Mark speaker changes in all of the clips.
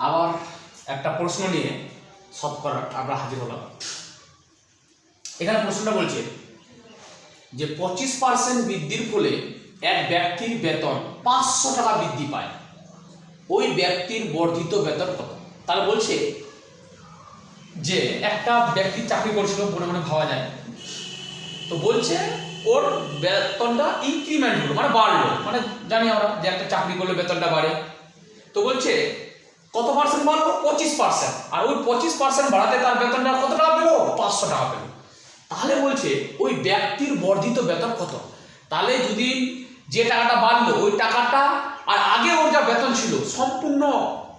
Speaker 1: আবার একটা প্রশ্ন নিয়ে শতকরা আমরা হাজির হলাম। এখানে প্রশ্নটা বলছে যে পঁচিশ পার্সেন্ট বৃদ্ধির ফলে এক ব্যক্তির বেতন পাঁচশো টাকা বৃদ্ধি পায়। ওই ব্যক্তির বর্ধিত বেতন কত? তাহলে বলছে যে একটা ব্যক্তি চাকরি করছিল মনে মনে ভাবা যায়। তো বলছে ওর বেতনটা ইনক্রিমেন্ট হলো মানে বাড়লো। মানে জানি আমরা যে একটা চাকরি করলে বেতনটা বাড়ে। তো বলছে কত পার্সেন্ট বাড়লো? পঁচিশ পার্সেন্ট আর ওই পঁচিশ পার্সেন্ট বাড়াতে তার বেতনটা কত টাকা পেল? পাঁচশো টাকা পেল। তাহলে বলছে, ওই ব্যক্তির বর্ধিত বেতন কত? তাহলে যদি যে টাকাটা বাড়লো, ওই টাকাটা আর আগে ওর যা বেতন ছিল, সম্পূর্ণ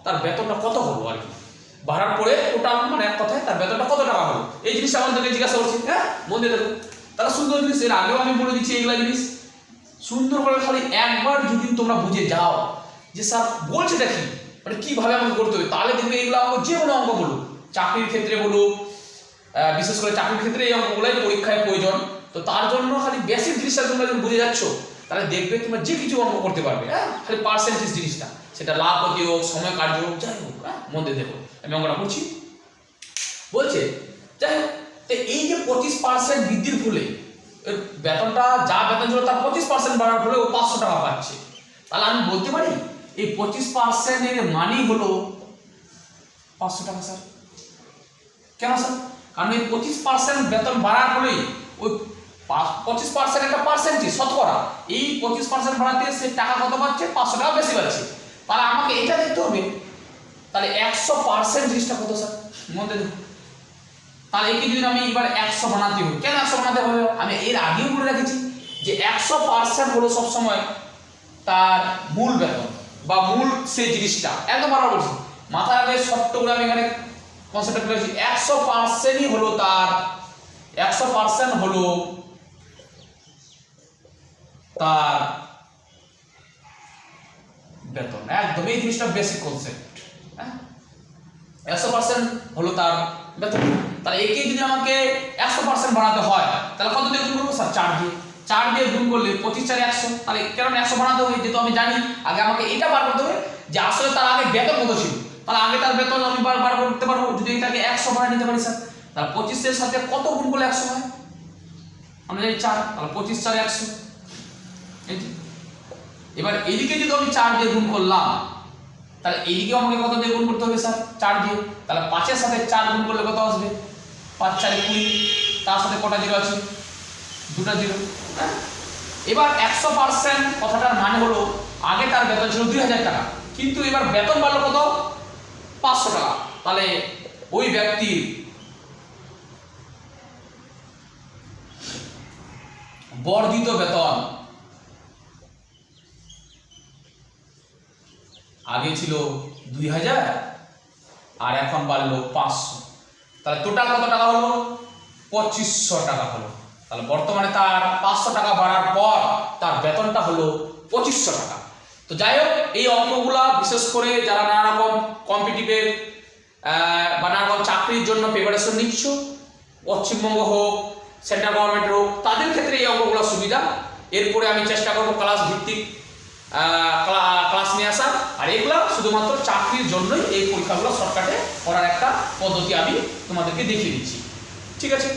Speaker 1: তার বেতনটা কত হলো আর কি? বাড়ার পরে ওটা মানে এক কথায় তার বেতনটা কত টাকা হলো? এই জিনিসটা আমাদেরকে জিজ্ঞাসা করছি হ্যাঁ? মন দিয়ে দেখো তাহলে সুন্দর জিনিস, এর আগেও আমি বলে দিচ্ছি এইগুলা জিনিস। সুন্দর করে খালি একবার যদি তোমরা বুঝে যাও যে স্যার বলছেটা কি? মানে কীভাবে আমাকে করতে হবে? তাহলে দেখবে এগুলো অঙ্ক যে কোনো অঙ্ক বলুক। চাকরির ক্ষেত্রে বলুক বিশেষ করে চাকরির ক্ষেত্রে এই অঙ্কগুলোই পরীক্ষায় প্রয়োজন। তো তার জন্য খালি বেসিক জিনিসটা তোমরা যখন বুঝে যাচ্ছ, তাহলে দেখবে তোমরা যে কিছু অঙ্ক করতে পারবে। হ্যাঁ খালি পার্সেন্টেজ জিনিসটা। সেটা লাভ হতে হোক, সময় কার্য হোক, যাই হোক হ্যাঁ দিয়ে দেখো। আমি অঙ্কটা করছি। বলছে, যাই হোক, তো এই যে পঁচিশ পার্সেন্ট বৃদ্ধির ফলে বেতনটা, যা বেতন ছিল তার পঁচিশ পার্সেন্ট বাড়ার ফলে ও পাঁচশো টাকা পাচ্ছে। তাহলে আমি বলতে পারি এই পঁচিশ পার্সেন্টের মানি হলো পাঁচশো টাকা স্যার কেন স্যার কারণ এই পঁচিশ পার্সেন্ট বেতন বাড়ার ফলেই ওই পঁচিশ পার্সেন্ট একটা পার্সেন্টেজ শতকরা। এই পঁচিশ পার্সেন্ট বাড়াতে সে টাকা কত পাচ্ছে? পাঁচশো টাকা বেশি পাচ্ছে। তাহলে আমাকে এটা দেখতে হবে। তাহলে একশো পার্সেন্ট জিনিসটা কত স্যার মধ্যে দেখুন। তাহলে একে যদি আমি এবার একশো বানাতে হবে কেন একশো বানাতে হবে? আমি এর আগেও বলে রেখেছি যে একশো পার্সেন্ট হলো সবসময় তার মূল বেতন। বা মূল সেই জিনিসটা। একদম বরাবর বলছি, মাথায় আগে ছোট্ট করে আমি এখানে কনসেপ্ট করেছি একশো পার্সেন্টই হলো তার, একশো পার্সেন্ট হলো তার বেতন। একদম, এই জিনিসটা বেসিক কনসেপ্ট হ্যাঁ? একশো পার্সেন্ট হলো তার বেতন। তাহলে একে যদি আমাকে একশো পার্সেন্ট বাড়াতে হয়, তাহলে কত দিয়ে করব? স্যার, চার দিয়ে। চার দিয়ে গুণ করলে পঁচিশ চারে একশো। তাহলে কেন একশো বানাতে হবে, যেহেতু আমি জানি, আগে আমাকে এটা বার করতে হবে যে আসলে তার আগে বেতন কত ছিল। তাহলে আগে তার বেতন আমি বার বার করতে পারব, যদি এটাকে একশো বাড়ায় নিতে পারি স্যার। তাহলে পঁচিশের সাথে কত গুণ করলে একশো হয়? আমরা জানি চার, তাহলে পঁচিশ চারে একশো। এবার এদিকে যদি আমি চার দিয়ে গুণ করলাম, তাহলে এইদিকেও আমাকে কত দিয়ে গুণ করতে হবে স্যার? চার দিয়ে। তাহলে পাঁচের সাথে চার গুণ করলে কত আসবে? পাঁচ চারে কুড়ি, তার সাথে কটা জিরো আছে? দুটা জিরো? এবার একশো পার্সেন্ট কথাটার মানে হলো, আগে তার বেতন ছিল দুই হাজার টাকা, কিন্তু এবার বেতন বাড়লো কত? পাঁচশো টাকা। তাহলে ওই ব্যক্তির বর্ধিত বেতন আগে ছিল দুই হাজার, আর এখন বাড়লো পাঁচশো। তাহলে টোটাল কত টাকা হলো? পঁচিশশো টাকা হলো। তাহলে বর্তমানে তার পাঁচশো টাকা বাড়ার পর তার বেতনটা হলো পঁচিশশো টাকা। তো যাই হোক, এই অঙ্কগুলা বিশেষ করে যারা নানা রকম কম্পিটিটিভের বা নানা রকম চাকরির জন্য প্রিপারেশন নিচ্ছ, পশ্চিমবঙ্গ হোক সেন্ট্রাল গভর্নমেন্টের হোক, তাদের ক্ষেত্রে এই অঙ্কগুলো সুবিধা। এরপরে আমি চেষ্টা করব ক্লাস ভিত্তিক ক্লাস নিয়ে আসার। আর এগুলো শুধুমাত্র চাকরির জন্যই এই পরীক্ষাগুলো শর্টকাটে করার একটা পদ্ধতি আমি তোমাদেরকে দেখিয়ে দিচ্ছি। ঠিক আছে?